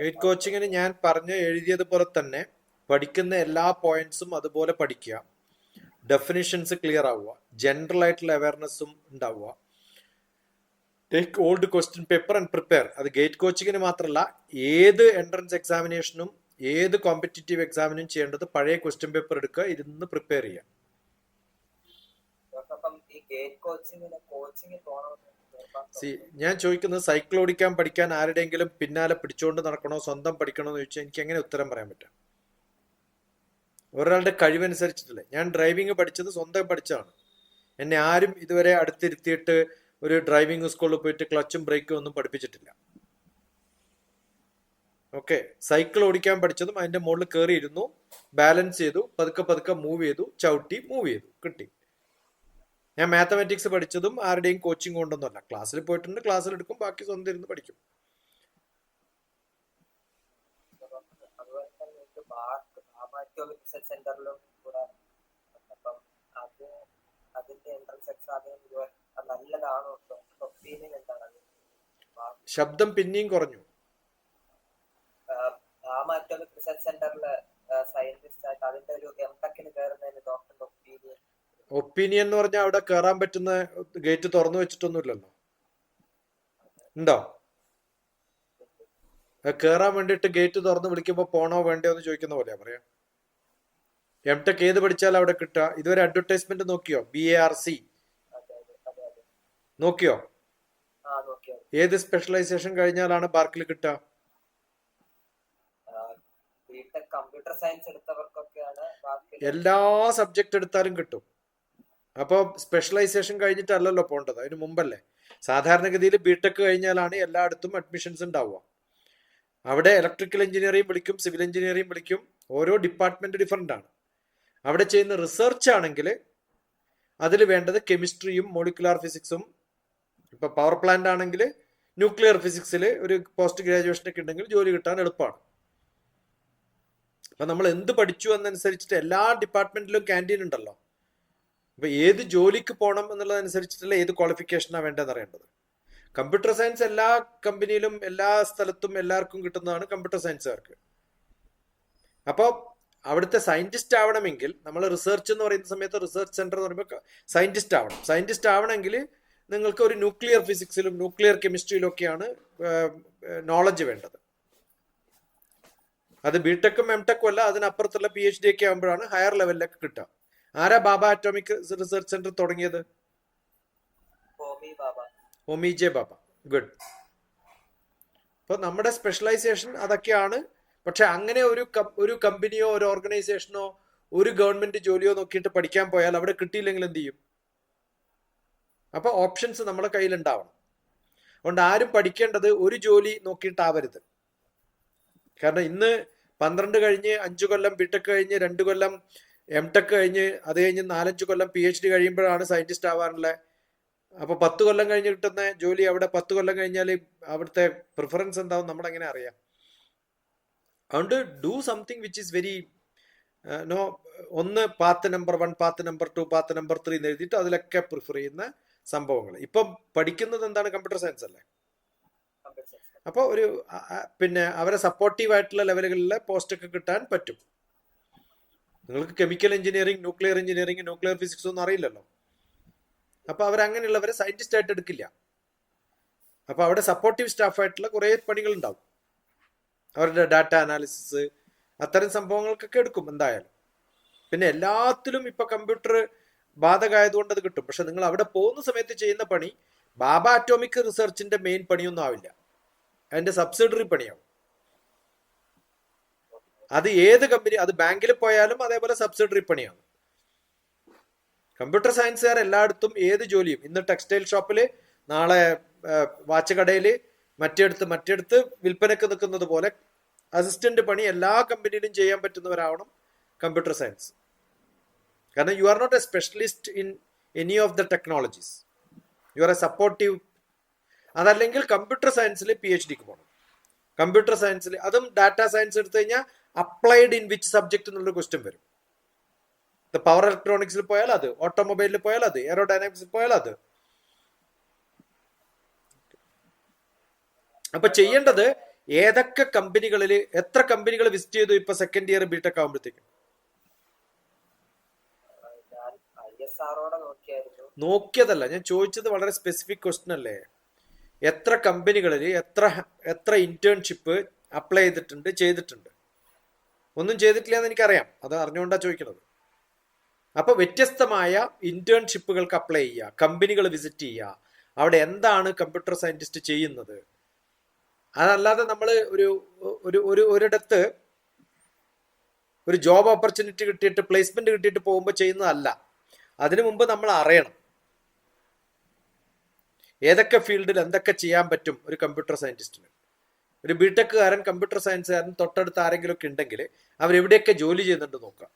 Gate കോച്ചിങ്ങിനെ ഞാൻ പറഞ്ഞ എഴുതിയതുപോലെ തന്നെ പഠിക്കുന്ന എല്ലാ പോയിന്റ്സും അതുപോലെ പഠിക്കുക. ഡെഫിനിഷൻസ് ക്ലിയർ ആവുക. ജനറൽ ആയിട്ടുള്ള അവയർനെസ്സും ഉണ്ടാവുക. Take old question paper and prepare അത് ഗേറ്റ് കോച്ചിങ്ങിന് മാത്രമല്ല ഏത് എൻട്രൻസ് എക്സാമിനേഷനും ഏത് കോമ്പറ്റേറ്റീവ് എക്സാമിനും ചെയ്യേണ്ടത് പഴയ ക്വസ്റ്റ്യൻ പേപ്പർ എടുക്കുക ഇരുന്ന് പ്രിപ്പയർ ചെയ്യുക. കോച്ചിങ്ങിന് പോകണമെന്ന് സി ഞാൻ ചോദിക്കുന്നത് സൈക്കിൾ ഓടിക്കാൻ പഠിക്കാൻ ആരുടെയെങ്കിലും പിന്നാലെ പിടിച്ചുകൊണ്ട് നടക്കണോ? സ്വന്തം പഠിക്കണോ എന്ന് ചോദിച്ചാൽ എനിക്ക് എങ്ങനെ ഉത്തരം പറയാൻ പറ്റും? ഒരാളുടെ കഴിവനുസരിച്ചിട്ടില്ല. ഞാൻ ഡ്രൈവിംഗ് പഠിച്ചത് സ്വന്തം പഠിച്ചാണ് എന്നെ ആരും ഇതുവരെ അടുത്തിരുത്തിയിട്ട് ഒരു ഡ്രൈവിംഗ് സ്കൂളിൽ പോയിട്ട് ക്ലച്ചും ബ്രേക്കും ഒന്നും പഠിപ്പിച്ചിട്ടില്ല. ഓക്കെ. സൈക്കിൾ ഓടിക്കാൻ പഠിച്ചതും അതിന്റെ മുകളിൽ കയറിയിരുന്നു. ബാലൻസ് ചെയ്തു. പതുക്കെ പതുക്കെ മൂവ് ചെയ്തു. ചവിട്ടി മൂവ് ചെയ്തു. കിട്ടി. ഞാൻ മാത്തമാറ്റിക്സ് പഠിച്ചതും ആരുടെയും കോച്ചിങ് കൊണ്ടൊന്നുമല്ല. ക്ലാസ്സിൽ പോയിട്ടുണ്ട് ക്ലാസ്സിൽ എടുക്കും ബാക്കി സ്വന്തം ഇരുന്ന് പഠിക്കും. അപ്പം ശബ്ദം പിന്നെയും കുറഞ്ഞു. സെന്ററിലെ സയന്റിസ്റ്റ് ആയിട്ട് അതിന്റെ ഒരു എം ടെക്കിന് കയറുന്നതിന് ഡോക്ടറിന്റെ ഒപ്പീനിയൻ ഒപ്പീനിയൻ എന്ന് പറഞ്ഞാൽ അവിടെ കയറാൻ പറ്റുന്ന ഗേറ്റ് തുറന്നു വെച്ചിട്ടൊന്നുമില്ലല്ലോ. ഉണ്ടോ? കയറാൻ വേണ്ടിയിട്ട് ഗേറ്റ് തുറന്ന് വിളിക്കുമ്പോൾ പോണോ വേണ്ടയോ എന്ന് ചോദിക്കുന്ന പോലെയാ പറയാ. എം ടെക് ഏത് പഠിച്ചാൽ അവിടെ കിട്ടുക. ഇതുവരെ അഡ്വർടൈസ്മെന്റ് നോക്കിയോ? ബി എ ആർ സി നോക്കിയോ? ഏത് സ്പെഷ്യലൈസേഷൻ കഴിഞ്ഞാലാണ് ബാർക്കിൽ കിട്ടുക? എല്ലാ സബ്ജക്ട് എടുത്താലും കിട്ടും. അപ്പോൾ സ്പെഷ്യലൈസേഷൻ കഴിഞ്ഞിട്ടല്ലല്ലോ പോകേണ്ടത് അതിന് മുമ്പല്ലേ? സാധാരണഗതിയിൽ ബിടെക് കഴിഞ്ഞാലാണ് എല്ലായിടത്തും അഡ്മിഷൻസ് ഉണ്ടാവുക. അവിടെ ഇലക്ട്രിക്കൽ എഞ്ചിനീയറിംഗ് വിളിക്കും സിവിൽ എഞ്ചിനീയറിംഗ് വിളിക്കും. ഓരോ ഡിപ്പാർട്ട്മെന്റ് ഡിഫറെന്റ് ആണ്. അവിടെ ചെയ്യുന്ന റിസർച്ച് ആണെങ്കിൽ അതിൽ വേണ്ടത് കെമിസ്ട്രിയും മോളിക്കുലാർ ഫിസിക്സും ഇപ്പൊ പവർ പ്ലാന്റ് ആണെങ്കിൽ ന്യൂക്ലിയർ ഫിസിക്സിൽ ഒരു പോസ്റ്റ് ഗ്രാജുവേഷൻ ഒക്കെ ഉണ്ടെങ്കിൽ ജോലി കിട്ടാൻ എളുപ്പമാണ്. അപ്പൊ നമ്മൾ എന്ത് പഠിച്ചു എന്നനുസരിച്ചിട്ട് എല്ലാ ഡിപ്പാർട്ട്മെന്റിലും ക്യാന്റീൻ ഉണ്ടല്ലോ. അപ്പൊ ഏത് ജോലിക്ക് പോകണം എന്നുള്ളതനുസരിച്ചിട്ടുള്ള ഏത് ക്വാളിഫിക്കേഷനാണ് വേണ്ടതെന്ന് അറിയേണ്ടത്? കമ്പ്യൂട്ടർ സയൻസ് എല്ലാ കമ്പനിയിലും എല്ലാ സ്ഥലത്തും എല്ലാവർക്കും കിട്ടുന്നതാണ് കമ്പ്യൂട്ടർ സയൻസുകാർക്ക് അപ്പോൾ അവിടുത്തെ സയന്റിസ്റ്റ് ആവണമെങ്കിൽ നമ്മൾ റിസർച്ച് എന്ന് പറയുന്ന സമയത്ത് റിസർച്ച് സെന്റർ എന്ന് പറയുമ്പോൾ സയന്റിസ്റ്റ് ആവണം. സയന്റിസ്റ്റ് ആവണമെങ്കിൽ നിങ്ങൾക്ക് ഒരു ന്യൂക്ലിയർ ഫിസിക്സിലും ന്യൂക്ലിയർ കെമിസ്ട്രിയിലും ഒക്കെയാണ് നോളജ് വേണ്ടത്. അത് ബിടെക്കും എം ടെക്കും അല്ല അതിനപ്പുറത്തുള്ള പി എച്ച് ഡി ഒക്കെ ആകുമ്പോഴാണ് ഹയർ ലെവലിലൊക്കെ കിട്ടുക. ആരാ ബാബ അറ്റോമിക് റിസർച്ച് സെന്റർ തുടങ്ങിയത്? ഹോമി ജെ ബാബ. ഗുഡ്. അപ്പൊ നമ്മുടെ സ്പെഷ്യലൈസേഷൻ അതൊക്കെയാണ്. പക്ഷെ അങ്ങനെ ഒരു ഒരു കമ്പനിയോ ഒരു ഓർഗനൈസേഷനോ ഒരു ഗവൺമെന്റ് ജോലിയോ നോക്കിയിട്ട് പഠിക്കാൻ പോയാൽ അവിടെ കിട്ടിയില്ലെങ്കിൽ എന്ത് ചെയ്യും? അപ്പൊ ഓപ്ഷൻസ് നമ്മുടെ കയ്യിൽ ഉണ്ടാവണം അതുകൊണ്ട് ആരും പഠിക്കേണ്ടത് ഒരു ജോലി നോക്കിയിട്ടാവരുത്. കാരണം ഇന്ന് പന്ത്രണ്ട് കഴിഞ്ഞ് അഞ്ചു കൊല്ലം ബിടെക് കഴിഞ്ഞ് രണ്ട് കൊല്ലം എം ടെക് കഴിഞ്ഞ് അത് കഴിഞ്ഞ് നാലഞ്ച് കൊല്ലം പി എച്ച് ഡി കഴിയുമ്പോഴാണ് സയന്റിസ്റ്റ് ആവാറുള്ളത് അപ്പൊ പത്ത് കൊല്ലം കഴിഞ്ഞ് കിട്ടുന്ന ജോലി അവിടെ പത്ത് കൊല്ലം കഴിഞ്ഞാൽ അവിടുത്തെ പ്രിഫറൻസ് എന്താവും നമ്മളെങ്ങനെ അറിയാം. അതുകൊണ്ട് do something which is very no ഒന്ന് path number one path number two path number three എന്ന് എഴുതിയിട്ട് അതിലൊക്കെ പ്രിഫർ ചെയ്യുന്ന സംഭവങ്ങൾ. ഇപ്പം പഠിക്കുന്നത് എന്താണ് കമ്പ്യൂട്ടർ സയൻസ് അല്ലേ? അപ്പോൾ ഒരു പിന്നെ അവരെ സപ്പോർട്ടീവ് ആയിട്ടുള്ള ലെവലുകളിലെ പോസ്റ്റൊക്കെ കിട്ടാൻ പറ്റും. നിങ്ങൾക്ക് chemical engineering nuclear engineering nuclear physics ഒന്നും അറിയില്ലല്ലോ. അപ്പൊ അവരങ്ങനെയുള്ളവരെ സയന്റിസ്റ്റ് ആയിട്ട് എടുക്കില്ല. അപ്പൊ അവിടെ സപ്പോർട്ടീവ് സ്റ്റാഫായിട്ടുള്ള കുറെ പണികൾ ഉണ്ടാവും അവരുടെ ഡാറ്റ അനാലിസിസ് അത്തരം സംഭവങ്ങൾക്കൊക്കെ എടുക്കും എന്തായാലും. പിന്നെ എല്ലാത്തിലും ഇപ്പൊ കമ്പ്യൂട്ടർ ബാധകമായതുകൊണ്ട് അത് കിട്ടും. പക്ഷെ നിങ്ങൾ അവിടെ പോകുന്ന സമയത്ത് ചെയ്യുന്ന പണി ബാബ അറ്റോമിക് റിസർച്ചിന്റെ മെയിൻ പണിയൊന്നും ആവില്ല. അതിന്റെ സബ്സിഡറി പണിയാവും. അത് ഏത് കമ്പനി അത് ബാങ്കിൽ പോയാലും അതേപോലെ സബ്സിഡറി പണിയാണ്. കമ്പ്യൂട്ടർ സയൻസുകാർ എല്ലായിടത്തും ഏത് ജോലിയും ഇന്ന് ടെക്സ്റ്റൈൽ ഷോപ്പിൽ നാളെ വാച്ച് കടയിൽ മറ്റെടുത്ത് മറ്റെടുത്ത് വിൽപ്പനക്ക് നിൽക്കുന്നത് പോലെ അസിസ്റ്റന്റ് പണി എല്ലാ കമ്പനിയിലും ചെയ്യാൻ പറ്റുന്നവരാവണം കമ്പ്യൂട്ടർ സയൻസ് കാരണം you are not a specialist in any of the technologies you are a supportive അതല്ലെങ്കിൽ കമ്പ്യൂട്ടർ സയൻസിൽ പി എച്ച് ഡിക്ക് പോകണം കമ്പ്യൂട്ടർ സയൻസിൽ അതും ഡാറ്റ സയൻസ് എടുത്തു കഴിഞ്ഞാൽ അപ്ലൈഡ് ഇൻ വിച്ച് സബ്ജക്ട് എന്നുള്ള ക്വസ്റ്റ്യൻ വരും. പവർ ഇലക്ട്രോണിക്സിൽ പോയാൽ അത് ഓട്ടോമൊബൈലിൽ പോയാൽ അത് എയറോഡൈനാമിക്സിൽ പോയാൽ അത്. അപ്പൊ ചെയ്യേണ്ടത് ഏതൊക്കെ കമ്പനികളിൽ എത്ര കമ്പനികൾ വിസിറ്റ് ചെയ്തു ഇപ്പൊ സെക്കൻഡ് ഇയർ ബിടെക് ആകുമ്പോഴത്തേക്കും നോക്കിയതല്ല ഞാൻ ചോദിച്ചത് വളരെ സ്പെസിഫിക് ക്വസ്റ്റ്യൻ അല്ലേ? എത്ര കമ്പനികളിൽ എത്ര എത്ര ഇന്റേൺഷിപ്പ് അപ്ലൈ ചെയ്തിട്ടുണ്ട് ചെയ്തിട്ടുണ്ട്? ഒന്നും ചെയ്തിട്ടില്ല എന്ന് എനിക്കറിയാം. അത് അറിഞ്ഞുകൊണ്ടാ ചോദിക്കുന്നത് അപ്പൊ വ്യത്യസ്തമായ ഇന്റേൺഷിപ്പുകൾക്ക് അപ്ലൈ ചെയ്യുക കമ്പനികൾ വിസിറ്റ് ചെയ്യുക അവിടെ എന്താണ് കമ്പ്യൂട്ടർ സയന്റിസ്റ്റ് ചെയ്യുന്നത്? അതല്ലാതെ നമ്മൾ ഒരു ഒരു ഒരു ഒരിടത്ത് ഒരു ജോബ് ഓപ്പർച്യൂണിറ്റി കിട്ടിയിട്ട് പ്ലേസ്മെന്റ് കിട്ടിയിട്ട് പോകുമ്പോൾ ചെയ്യുന്നതല്ല. അതിനു മുമ്പ് നമ്മൾ അറിയണം. ഏതൊക്കെ ഫീൽഡിൽ എന്തൊക്കെ ചെയ്യാൻ പറ്റും ഒരു കമ്പ്യൂട്ടർ സയന്റിസ്റ്റിന് ഒരു ബിടെക്കുകാരൻ കമ്പ്യൂട്ടർ സയൻസുകാരൻ തൊട്ടടുത്ത് ആരെങ്കിലും ഒക്കെ ഉണ്ടെങ്കിൽ അവരെവിടെയൊക്കെ ജോലി ചെയ്യുന്നുണ്ട് നോക്കാം.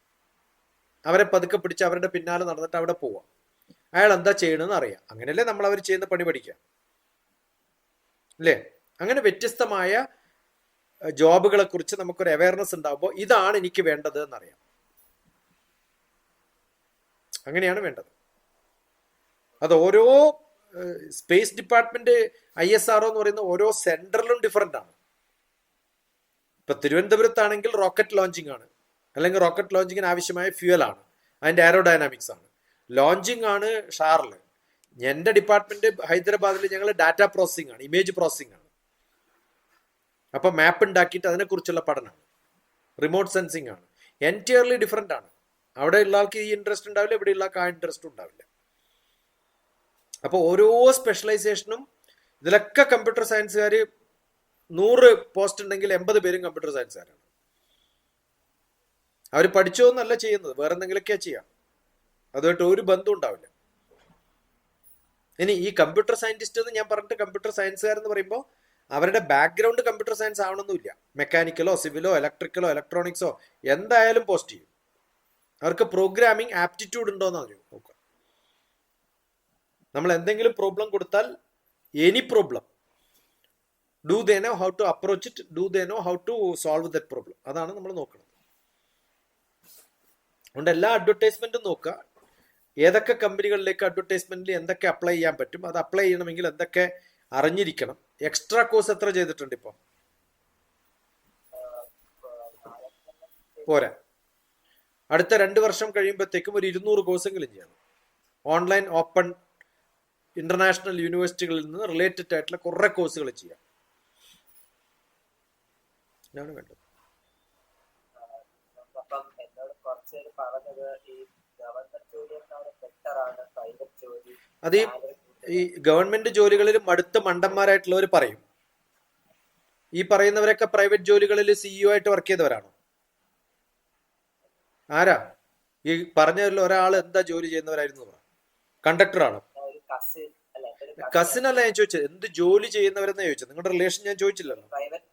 അവരെ പതുക്കെ പിടിച്ച് അവരുടെ പിന്നാലെ നടന്നിട്ട് അവിടെ പോവാം. അയാൾ എന്താ ചെയ്യണമെന്ന് അറിയാം. അങ്ങനെയല്ലേ നമ്മൾ അവർ ചെയ്യുന്ന പണി പഠിക്കാം അല്ലേ? അങ്ങനെ വ്യത്യസ്തമായ ജോബുകളെ കുറിച്ച് നമുക്കൊരു അവയർനെസ് ഉണ്ടാകുമ്പോൾ ഇതാണ് എനിക്ക് വേണ്ടത് എന്നറിയാം അങ്ങനെയാണ് വേണ്ടത്. അത് ഓരോ space department I S R എന്ന് പറയുന്ന ഓരോ സെന്ററിലും ഡിഫറെന്റ് ആണ്. ഇപ്പൊ തിരുവനന്തപുരത്താണെങ്കിൽ റോക്കറ്റ് ലോഞ്ചിങ് ആണ്. അല്ലെങ്കിൽ റോക്കറ്റ് ലോഞ്ചിങ്ങിന് ആവശ്യമായ ഫ്യൂവൽ ആണ്. അതിന്റെ ആരോഡൈനാമിക്സ് ആണ്. ലോഞ്ചിങ് ആണ് ഷാറിൽ എന്റെ ഡിപ്പാർട്ട്മെന്റ് ഹൈദരാബാദിൽ ഞങ്ങൾ ഡാറ്റ പ്രോസസ്സിംഗ് ആണ് ഇമേജ് പ്രോസസ്സിംഗ് ആണ്. അപ്പൊ മാപ്പ് ഉണ്ടാക്കിയിട്ട് അതിനെക്കുറിച്ചുള്ള പഠനം. റിമോട്ട് സെൻസിങ് ആണ്. എന്റയർലി ഡിഫറെന്റ് ആണ്. അവിടെ ഉള്ള ആൾക്ക് ഈ ഇൻട്രസ്റ്റ് ഉണ്ടാവില്ല ഇവിടെ ഉള്ള ആൾക്ക് ആ ഇൻട്രസ്റ്റ് ഉണ്ടാവില്ല. അപ്പോൾ ഓരോ സ്പെഷ്യലൈസേഷനും ഇതിലൊക്കെ കമ്പ്യൂട്ടർ സയൻസുകാർ നൂറ് പോസ്റ്റ് ഉണ്ടെങ്കിൽ എൺപത് പേരും കമ്പ്യൂട്ടർ സയൻസുകാരാണ് അവർ പഠിച്ചോ എന്നല്ല ചെയ്യുന്നത് വേറെ എന്തെങ്കിലുമൊക്കെ ചെയ്യാം. അതുമായിട്ട് ഒരു ബന്ധം ഉണ്ടാവില്ല. ഇനി ഈ കമ്പ്യൂട്ടർ സയന്റിസ്റ്റ് എന്ന് ഞാൻ പറഞ്ഞിട്ട് കമ്പ്യൂട്ടർ സയൻസുകാരെന്ന് പറയുമ്പോൾ അവരുടെ ബാക്ക്ഗ്രൗണ്ട് കമ്പ്യൂട്ടർ സയൻസ് ആവണമെന്നില്ല മെക്കാനിക്കലോ സിവിലോ ഇലക്ട്രിക്കലോ ഇലക്ട്രോണിക്സോ എന്തായാലും പോസ്റ്റ് ചെയ്യും. അവർക്ക് പ്രോഗ്രാമിംഗ് ആപ്റ്റിറ്റ്യൂഡ് ഉണ്ടോ എന്ന് നോക്കുക. നമ്മൾ എന്തെങ്കിലും പ്രോബ്ലം കൊടുത്താൽ any problem do they know how to approach it do they know how to solve that problem അതാണ് നമ്മൾ നോക്കുന്നത് അതുകൊണ്ട് എല്ലാ അഡ്വർടൈസ്മെന്റും നോക്കുക. ഏതൊക്കെ കമ്പനികളിലേക്ക് അഡ്വർടൈസ്മെന്റിൽ എന്തൊക്കെ അപ്ലൈ ചെയ്യാൻ പറ്റും? അത് അപ്ലൈ ചെയ്യണമെങ്കിൽ എന്തൊക്കെ അറിഞ്ഞിരിക്കണം? എക്സ്ട്രാ കോഴ്സ് എത്ര ചെയ്തിട്ടുണ്ട് ഇപ്പോൾ പോരാ. അടുത്ത രണ്ട് വർഷം കഴിയുമ്പോഴത്തേക്കും ഒരു ഇരുന്നൂറ് കോഴ്സെങ്കിലും ചെയ്യണം. ഓൺലൈൻ ഓപ്പൺ ഇന്റർനാഷണൽ യൂണിവേഴ്സിറ്റികളിൽ നിന്ന് റിലേറ്റഡ് ആയിട്ടുള്ള കുറെ കോഴ്സുകൾ ചെയ്യാം. ഇതാണ് വേണ്ടത്. അത് ഈ ഗവൺമെന്റ് ജോലികളിൽ മടുത്ത മണ്ടന്മാരായിട്ടുള്ളവർ പറയും. ഈ പറയുന്നവരൊക്കെ പ്രൈവറ്റ് ജോലികളിൽ സിഇഒ ആയിട്ട് വർക്ക് ചെയ്തവരാണോ? ആരാ? ഈ പറഞ്ഞതിൽ ഒരാൾ എന്താ ജോലി ചെയ്യുന്നവരായിരുന്നു പറ കണ്ടക്ടർ ആണോ ഒരു കസിൻ അല്ല എന്റെ ഒരു കസിൻ അല്ല ഞാൻ ചോദിച്ചത് എന്ത് ജോലി ചെയ്യുന്നവരെന്നാ ചോദിച്ചത് നിങ്ങളുടെ റിലേഷൻ ഞാൻ ചോദിച്ചില്ലല്ലോ. പ്രൈവറ്റ്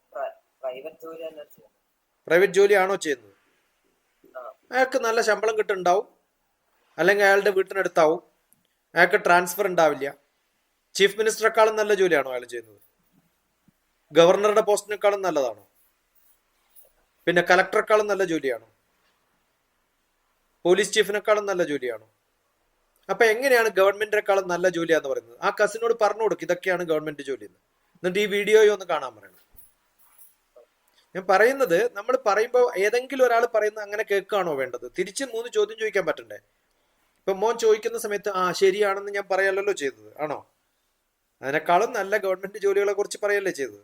പ്രൈവറ്റ് ജോലി തന്നെ ചെയ്യുന്നത്. അയാൾക്ക് നല്ല ശമ്പളം കിട്ടുന്നുണ്ടാവും. അല്ലെങ്കിൽ അയാളുടെ വീട്ടിനടുത്താവും. അയാൾക്ക് ട്രാൻസ്ഫർ ഉണ്ടാവില്ല. ചീഫ് മിനിസ്റ്ററെക്കാളും നല്ല ജോലിയാണോ അയാൾ ചെയ്യുന്നത്? ഗവർണറുടെ പോസ്റ്റിനേക്കാളും നല്ലതാണോ? പിന്നെ കലക്ടറെക്കാളും നല്ല ജോലിയാണോ? പോലീസ് ചീഫിനേക്കാളും നല്ല ജോലിയാണോ? അപ്പൊ എങ്ങനെയാണ് ഗവൺമെന്റിനെക്കാളും നല്ല ജോലിയാന്ന് പറയുന്നത്? ആ കസിനോട് പറഞ്ഞു കൊടുക്കും ഇതൊക്കെയാണ് ഗവൺമെന്റ് ജോലി എന്ന് എന്നിട്ട് ഈ വീഡിയോയും ഒന്ന് കാണാൻ പറയണം. ഞാൻ പറയുന്നത് നമ്മൾ പറയുമ്പോൾ ഏതെങ്കിലും ഒരാൾ പറയുന്നത് അങ്ങനെ കേൾക്കുകയാണോ വേണ്ടത്? തിരിച്ച് മൂന്ന് ചോദ്യം ചോദിക്കാൻ പറ്റണ്ടേ? ഇപ്പൊ മോൻ ചോദിക്കുന്ന സമയത്ത് ആ ശരിയാണെന്ന് ഞാൻ പറയല്ലോ ചെയ്തത്. ആണോ? അതിനേക്കാളും നല്ല ഗവൺമെന്റ് ജോലികളെ കുറിച്ച് പറയല്ലേ ചെയ്തത്?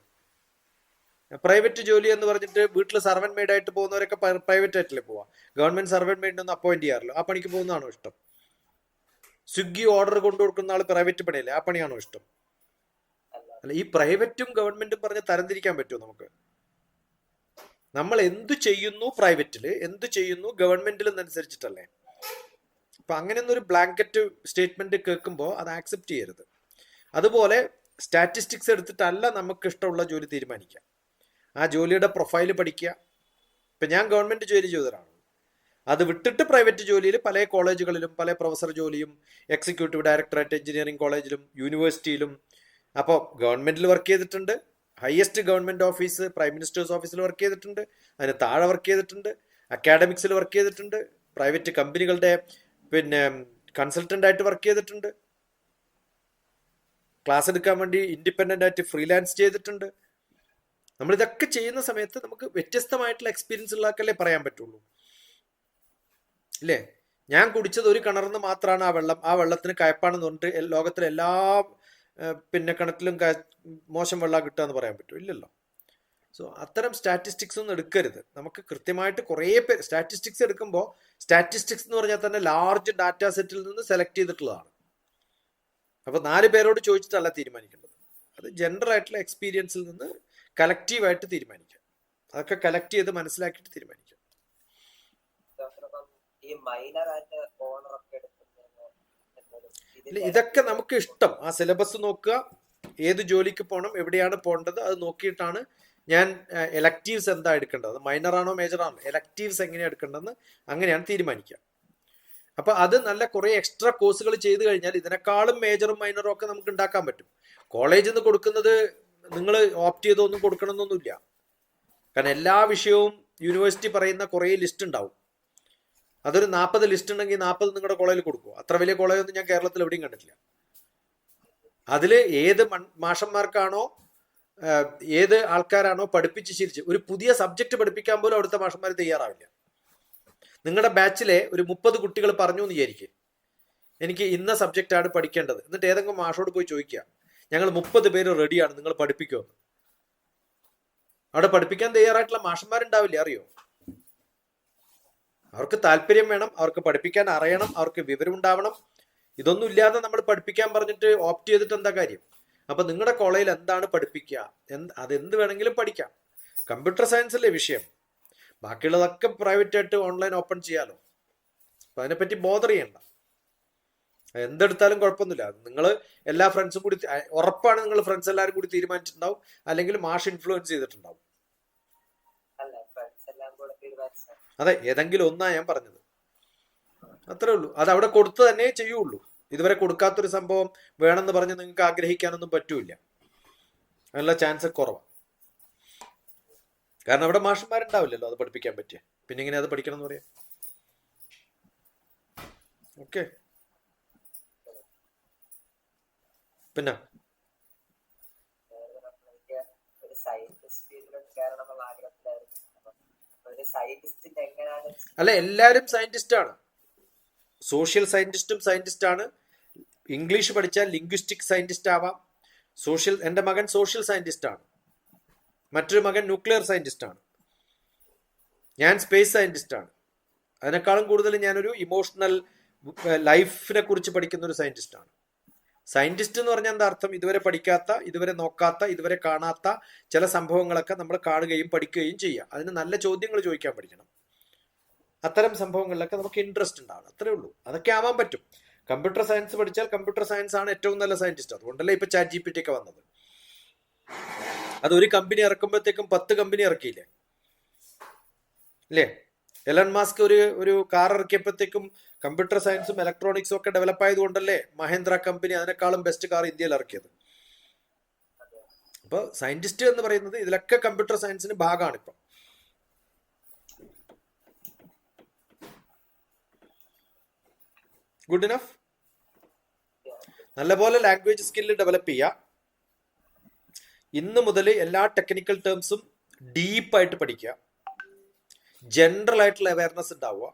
പ്രൈവറ്റ് ജോലി എന്ന് പറഞ്ഞിട്ട് വീട്ടിൽ സർവൻ മെയ്ഡ് ആയിട്ട് പോകുന്നവരൊക്കെ പ്രൈവറ്റ് ആയിട്ടല്ലേ പോവാ. ഗവൺമെന്റ് സർവൻ മെയ്ഡ് ഒന്നും അപ്പോയിന്റ് ചെയ്യാറില്ല. ആ പണിക്ക് പോകുന്നതാണോ ഇഷ്ടം? സ്വിഗ്ഗി ഓർഡർ കൊണ്ടു കൊടുക്കുന്ന ആൾ പ്രൈവറ്റ് പണിയല്ലേ? ആ പണിയാണോ ഇഷ്ടം? അല്ല ഈ പ്രൈവറ്റും ഗവൺമെന്റും പറഞ്ഞ് തരംതിരിക്കാൻ പറ്റുമോ നമുക്ക്? നമ്മൾ എന്തു ചെയ്യുന്നു പ്രൈവറ്റിൽ എന്തു ചെയ്യുന്നു ഗവൺമെന്റിൽ എന്നനുസരിച്ചിട്ടല്ലേ? അപ്പൊ അങ്ങനെയൊന്നും ഒരു ബ്ലാങ്കറ്റ് സ്റ്റേറ്റ്മെന്റ് കേൾക്കുമ്പോൾ അത് ആക്സെപ്റ്റ് ചെയ്യരുത്. അതുപോലെ സ്റ്റാറ്റിസ്റ്റിക്സ് എടുത്തിട്ടല്ല നമുക്ക് ഇഷ്ടമുള്ള ജോലി തീരുമാനിക്കാം ആ ജോലിയുടെ പ്രൊഫൈൽ പഠിക്കുക. ഇപ്പൊ ഞാൻ ഗവൺമെന്റ് ജോലി ചെയ്തതാണ് അത് വിട്ടിട്ട് പ്രൈവറ്റ് ജോലിയിൽ പല കോളേജുകളിലും പല പ്രൊഫസർ ജോലിയും എക്സിക്യൂട്ടീവ് ഡയറക്ടറേറ്റ് എഞ്ചിനീയറിംഗ് കോളേജിലും യൂണിവേഴ്സിറ്റിയിലും അപ്പോൾ ഗവൺമെന്റിൽ വർക്ക് ചെയ്തിട്ടുണ്ട്. Highest government office prime minister's ഓഫീസിൽ വർക്ക് ചെയ്തിട്ടുണ്ട്. അതിന് താഴെ വർക്ക് ചെയ്തിട്ടുണ്ട്. അക്കാഡമിക്സിൽ വർക്ക് ചെയ്തിട്ടുണ്ട്. പ്രൈവറ്റ് കമ്പനികളുടെ പിന്നെ കൺസൾട്ടന്റ് ആയിട്ട് വർക്ക് ചെയ്തിട്ടുണ്ട്. ക്ലാസ് എടുക്കാൻ വേണ്ടി ഇൻഡിപെൻഡന്റ് ആയിട്ട് ഫ്രീലാൻസ് ചെയ്തിട്ടുണ്ട്. നമ്മൾ ഇതൊക്കെ ചെയ്യുന്ന സമയത്ത് നമുക്ക് വ്യത്യസ്തമായിട്ടുള്ള എക്സ്പീരിയൻസ് ഉള്ളതൊക്കെയല്ലേ പറയാൻ പറ്റുള്ളൂ. ഇല്ലേ? ഞാൻ കുടിച്ചത് ഒരു കിണറിന്ന് മാത്രമാണ് ആ വെള്ളം. ആ വെള്ളത്തിന് കയപ്പാണെന്ന് പറഞ്ഞിട്ട് ലോകത്തിലെ എല്ലാ പിന്നെ കിണറ്റിലും മോശം വെള്ളം കിട്ടുക എന്ന് പറയാൻ പറ്റും. ഇല്ലല്ലോ. സോ അത്തരം സ്റ്റാറ്റിസ്റ്റിക്സ് ഒന്നും എടുക്കരുത്. നമുക്ക് കൃത്യമായിട്ട് കുറേ പേര് സ്റ്റാറ്റിസ്റ്റിക്സ് എടുക്കുമ്പോൾ സ്റ്റാറ്റിസ്റ്റിക്സ് എന്ന് പറഞ്ഞാൽ തന്നെ ലാർജ് ഡാറ്റ സെറ്റിൽ നിന്ന് സെലക്ട് ചെയ്തിട്ടുള്ളതാണ്. അപ്പോൾ നാല് പേരോട് ചോദിച്ചിട്ടല്ല തീരുമാനിക്കേണ്ടത്. അത് ജനറൽ ആയിട്ടുള്ള എക്സ്പീരിയൻസിൽ നിന്ന് കളക്റ്റീവായിട്ട് തീരുമാനിക്കുക. അതൊക്കെ കളക്ട് ചെയ്ത് മനസ്സിലാക്കിയിട്ട് തീരുമാനിക്കാം ഡോക്ടർ അപ്പം മൈനർ ആൻഡ് ഓണർ ഒക്കെ ഇതൊക്കെ നമുക്ക് ഇഷ്ടം. ആ സിലബസ് നോക്കുക. ഏത് ജോലിക്ക് പോകണം എവിടെയാണ് പോകേണ്ടത് അത് നോക്കിയിട്ടാണ് ഞാൻ എലക്റ്റീവ്സ് എന്താ എടുക്കേണ്ടത്. മൈനർ ആണോ മേജർ ആണോ? എലക്റ്റീവ്സ് എങ്ങനെയാണ് എടുക്കേണ്ടതെന്ന് അങ്ങനെയാണ് തീരുമാനിക്കുക. അപ്പൊ അത് നല്ല കുറെ എക്സ്ട്രാ കോഴ്സുകൾ ചെയ്തു കഴിഞ്ഞാൽ ഇതിനേക്കാളും മേജറും മൈനറും ഒക്കെ നമുക്ക് ഉണ്ടാക്കാൻ പറ്റും. കോളേജിൽ നിന്ന് കൊടുക്കുന്നത് നിങ്ങൾ ഓപ്റ്റ് ചെയ്തൊന്നും കൊടുക്കണമെന്നൊന്നുമില്ല. കാരണം എല്ലാ വിഷയവും യൂണിവേഴ്സിറ്റി പറയുന്ന കുറേ ലിസ്റ്റ് ഉണ്ടാവും. അതൊരു നാൽപ്പത് ലിസ്റ്റ് ഉണ്ടെങ്കിൽ നാൽപ്പത് നിങ്ങളുടെ കോളേജിൽ കൊടുക്കും. അത്ര വലിയ കോളേജൊന്നും ഞാൻ കേരളത്തിൽ എവിടെയും കണ്ടിട്ടില്ല. അതിൽ ഏത് മാഷന്മാർക്കാണോ ഏത് ആൾക്കാരാണോ പഠിപ്പിച്ച് ശീലിച്ച് ഒരു പുതിയ സബ്ജക്ട് പഠിപ്പിക്കാൻ പോലും അവിടുത്തെ മാഷന്മാർ തയ്യാറാവില്ല. നിങ്ങളുടെ ബാച്ചിലെ ഒരു മുപ്പത് കുട്ടികൾ പറഞ്ഞു എന്ന് വിചാരിക്കും. എനിക്ക് ഇന്ന സബ്ജക്റ്റാണ് പഠിക്കേണ്ടത്. എന്നിട്ട് ഏതെങ്കിലും മാഷോട് പോയി ചോദിക്കുക ഞങ്ങൾ മുപ്പത് പേര് റെഡിയാണ് നിങ്ങൾ പഠിപ്പിക്കുമെന്ന് അവിടെ പഠിപ്പിക്കാൻ തയ്യാറായിട്ടുള്ള മാഷന്മാരുണ്ടാവില്ല അറിയോ? അവർക്ക് താല്പര്യം വേണം അവർക്ക് പഠിപ്പിക്കാൻ അറിയണം അവർക്ക് വിവരമുണ്ടാവണം ഇതൊന്നും ഇല്ലാതെ നമ്മൾ പഠിപ്പിക്കാൻ പറഞ്ഞിട്ട് ഓപ്റ്റ് ചെയ്തിട്ട് എന്താ കാര്യം? അപ്പൊ നിങ്ങളുടെ കോളേജിൽ എന്താണ് പഠിപ്പിക്കുക? എന്ത് അതെന്ത് വേണമെങ്കിലും പഠിക്കാം. കമ്പ്യൂട്ടർ സയൻസ് അല്ലേ വിഷയം. ബാക്കിയുള്ളതൊക്കെ പ്രൈവറ്റ് ആയിട്ട് ഓൺലൈൻ ഓപ്പൺ ചെയ്യാലോ. അപ്പൊ അതിനെപ്പറ്റി ബോധർ ചെയ്യണ്ട. എന്തെടുത്താലും കുഴപ്പമൊന്നുമില്ല. നിങ്ങൾ എല്ലാ ഫ്രണ്ട്സും കൂടി ഉറപ്പാണ് നിങ്ങൾ ഫ്രണ്ട്സ് എല്ലാവരും കൂടി തീരുമാനിച്ചിട്ടുണ്ടാവും. അല്ലെങ്കിൽ മാഷ് ഇൻഫ്ലുവൻസ് ചെയ്തിട്ടുണ്ടാവും അല്ല ഫ്രണ്ട്സ് എല്ലാം കൂടെ തീരുമാനിച്ച അതെ ഏതെങ്കിലും ഒന്നാ ഞാൻ പറഞ്ഞത്. അത്രേ ഉള്ളൂ. അത് അവിടെ കൊടുത്തു തന്നെ ചെയ്യുള്ളൂ. ഇതുവരെ കൊടുക്കാത്തൊരു സംഭവം വേണമെന്ന് പറഞ്ഞ് നിങ്ങൾക്ക് ആഗ്രഹിക്കാനൊന്നും പറ്റൂല അതിനുള്ള ചാൻസ് കുറവാണ് കാരണം അവിടെ മാഷന്മാരുണ്ടാവില്ലല്ലോ അത് പഠിപ്പിക്കാൻ പറ്റിയ. പിന്നെ ഇങ്ങനെ അത് പഠിക്കണം എന്ന് പറയാം? ഓക്കെ പിന്നെ? എനിക്ക് ഒരു സയന്റിസ്റ്റ് ഫീൽഡിലോട്ട് കയറണം ആഗ്രഹത്തിലായിരുന്നു അപ്പം ഒരു സയന്റിസ്റ്റിന്റെ എങ്ങനെയാണ് അല്ല എല്ലാരും സയന്റിസ്റ്റ് ആണ് സോഷ്യൽ സയന്റിസ്റ്റും സയന്റിസ്റ്റ് ആണ് ഇംഗ്ലീഷ് പഠിച്ചാൽ ലിംഗ്വിസ്റ്റിക് സയന്റിസ്റ്റ് ആവാം. സോഷ്യൽ എന്റെ മകൻ സോഷ്യൽ സയന്റിസ്റ്റ് ആണ് മറ്റൊരു മകൻ ന്യൂക്ലിയർ സയന്റിസ്റ്റ് ആണ് ഞാൻ സ്പേസ് സയന്റിസ്റ്റ് ആണ് അതിനേക്കാളും കൂടുതൽ ഞാനൊരു ഇമോഷണൽ ലൈഫിനെ കുറിച്ച് പഠിക്കുന്ന ഒരു സയന്റിസ്റ്റ് ആണ് സയന്റിസ്റ്റ് എന്ന് പറഞ്ഞാൽ എന്താ അർത്ഥം? ഇതുവരെ പഠിക്കാത്ത ഇതുവരെ നോക്കാത്ത ഇതുവരെ കാണാത്ത ചില സംഭവങ്ങളൊക്കെ നമ്മൾ കാണുകയും പഠിക്കുകയും ചെയ്യാം. അതിന് നല്ല ചോദ്യങ്ങൾ ചോദിക്കാൻ പഠിക്കണം. അത്തരം സംഭവങ്ങളിലൊക്കെ നമുക്ക് ഇൻട്രസ്റ്റ് ഉണ്ടാവണം. അത്രേ ഉള്ളൂ. അതൊക്കെ ആവാൻ പറ്റും. കമ്പ്യൂട്ടർ സയൻസ് പഠിച്ചാൽ കമ്പ്യൂട്ടർ സയൻസ് ആണ് ഏറ്റവും നല്ല സയന്റിസ്റ്റ് അതുകൊണ്ടല്ലേ ഇപ്പൊ ചാറ്റ് ജി പി ടി ഒക്കെ വന്നത്. അത് ഒരു കമ്പനി ഇറക്കുമ്പോഴത്തേക്കും പത്ത് കമ്പനി ഇറക്കിയില്ലേ? ഇല്ലേ? എലൺ മാസ്ക് ഒരു ഒരു കാർ ഇറക്കിയപ്പോഴത്തേക്കും കമ്പ്യൂട്ടർ സയൻസും ഇലക്ട്രോണിക്സും ഒക്കെ ഡെവലപ്പ് ആയതുകൊണ്ടല്ലേ മഹേന്ദ്ര കമ്പനി അതിനേക്കാളും ബെസ്റ്റ് കാർ ഇന്ത്യയിൽ ഇറക്കിയത്. അപ്പോൾ സയന്റിസ്റ്റ് എന്ന് പറയുന്നത് ഇതിലൊക്കെ കമ്പ്യൂട്ടർ സയൻസിന് ഭാഗമാണ് ഇപ്പം. ഗുഡ് ഇനഫ് നല്ലപോലെ ലാംഗ്വേജ് സ്കില്ല് ഡെവലപ്പ് ചെയ്യുക ഇന്ന് മുതൽ എല്ലാ ടെക്നിക്കൽ ടേംസും ഡീപ്പായിട്ട് പഠിക്കുക. ജനറൽ ആയിട്ടുള്ള അവയർനെസ് ഉണ്ടാവുക.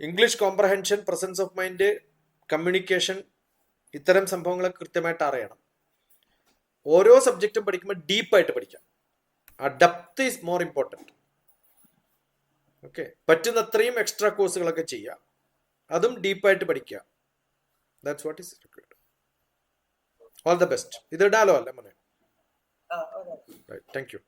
English comprehension presence of mind communication ഇത്തരം സംഭവങ്ങളെ കൃത്യമായിട്ട് അറിയണം. ഓരോ സബ്ജക്റ്റും പഠിക്കുമ്പോൾ ഡീപ്പായിട്ട് പഠിക്കാം. ആ depth is more important okay പറ്റുന്നത്രയും extra കോഴ്സുകളൊക്കെ ചെയ്യുക. അതും ഡീപ്പായിട്ട് പഠിക്കുക. That's what is required all the best ഇത് ഇടാലോ അല്ലേ മോനെ? Thank you